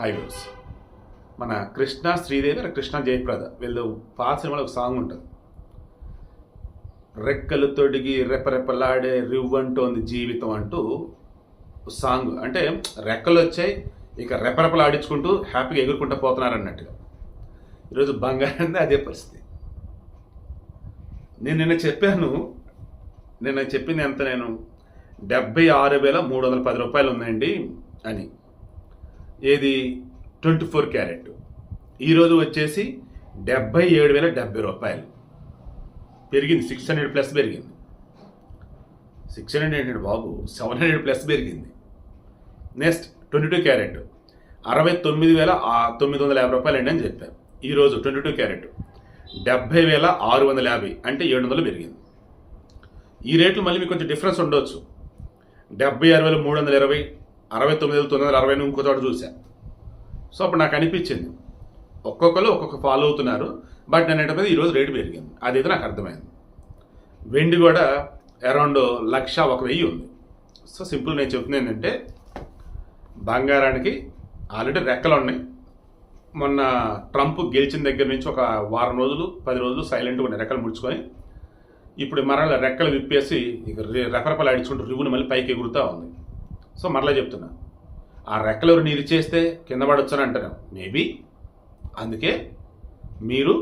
Highways మన కృష్ణ శ్రీదేవి కృష్ణ జయప్రద. వీళ్ళు పాత సినిమాలో ఒక సాంగ్ ఉంటుంది. రెక్కలు తొడిగి రెపరెపలాడే రివ్వంటోంది జీవితం అంటూ సాంగ్. అంటే రెక్కలు వచ్చాయి ఇక రెపరెపలాడించుకుంటూ హ్యాపీగా ఎగురుకుంటూ పోతున్నారు అన్నట్టుగా. ఈరోజు బంగారం అదే పరిస్థితి. నేను నిన్న చెప్పాను నిన్న చెప్పింది ఎంత నేను? డెబ్బై ఆరు వేల మూడు వందల పది రూపాయలు ఉందండి అని. ఏది? Twenty four carat. ఈరోజు వచ్చేసి డెబ్బై ఏడు వేల డెబ్బై రూపాయలు. పెరిగింది సిక్స్ హండ్రెడ్ ప్లస్ పెరిగింది. సిక్స్ హండ్రెడ్ ఏంటంటే బాబు? సెవెన్ హండ్రెడ్ ప్లస్ పెరిగింది. Next twenty two carat. అరవై తొమ్మిది వేల తొమ్మిది వందల యాభై రూపాయలు అండి అని చెప్పాను ఈరోజు ట్వంటీ టూ క్యారెట్ డెబ్బై వేల ఆరు వందల యాభై అంటే ఏడు వందలు పెరిగింది. ఈ రేట్లు మళ్ళీ మీకు కొంచెం డిఫరెన్స్ ఉండొచ్చు. డెబ్బై ఆరు వేల మూడు వందల ఇరవై అరవై తొమ్మిది తొమ్మిది వందల అరవై ఇంకో చోట చూసా. సో అప్పుడు నాకు అనిపించింది ఒక్కొక్కరు ఒక్కొక్క ఫాలో అవుతున్నారు బట్ నేను ఏంటంటే ఈరోజు రేటు పెరిగింది. అదైతే నాకు అర్థమైంది. వెండి కూడా అరౌండ్ లక్ష ఒక వెయ్యి ఉంది. సో సింపుల్ నేను చెప్తుంది ఏంటంటే బంగారానికి ఆల్రెడీ రెక్కలు ఉన్నాయి. మొన్న ట్రంప్ గెలిచిన దగ్గర నుంచి ఒక వారం రోజులు పది రోజులు సైలెంట్గా ఉన్నాయి రెక్కలు ముడుచుకొని ఇప్పుడు మరల రెక్కలు విప్పేసి ఇక రె- రెపరెపలు అడుచుకుంటూ రివ్వును మళ్ళీ పైకి ఎగురుతూ ఉంది. సో మరలా చెప్తున్నా. ఆ రెక్కలు ఎవరు నీరు చేస్తే కింద పడొచ్చని అంటారు మేబీ అందుకే మీరు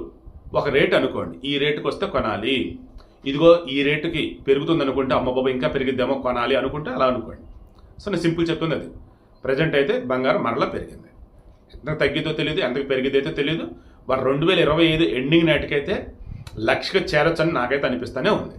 ఒక రేట్ అనుకోండి. ఈ రేటుకి వస్తే కొనాలి. ఇదిగో ఈ రేటుకి పెరుగుతుంది అనుకుంటే అమ్మ బాబు ఇంకా పెరిగిద్దేమో కొనాలి అనుకుంటే అలా అనుకోండి. సో నేను సింపుల్ చెప్తుంది అది. ప్రజెంట్ అయితే బంగారం మరలా పెరిగింది. ఎంత తగ్గిద్దో తెలియదు ఎంత పెరిగిద్దైతే తెలియదు మరి రెండు వేల ఇరవై ఐదు ఎండింగ్ నాటికైతే లక్షకు చేరొచ్చని నాకైతే అనిపిస్తూనే ఉంది.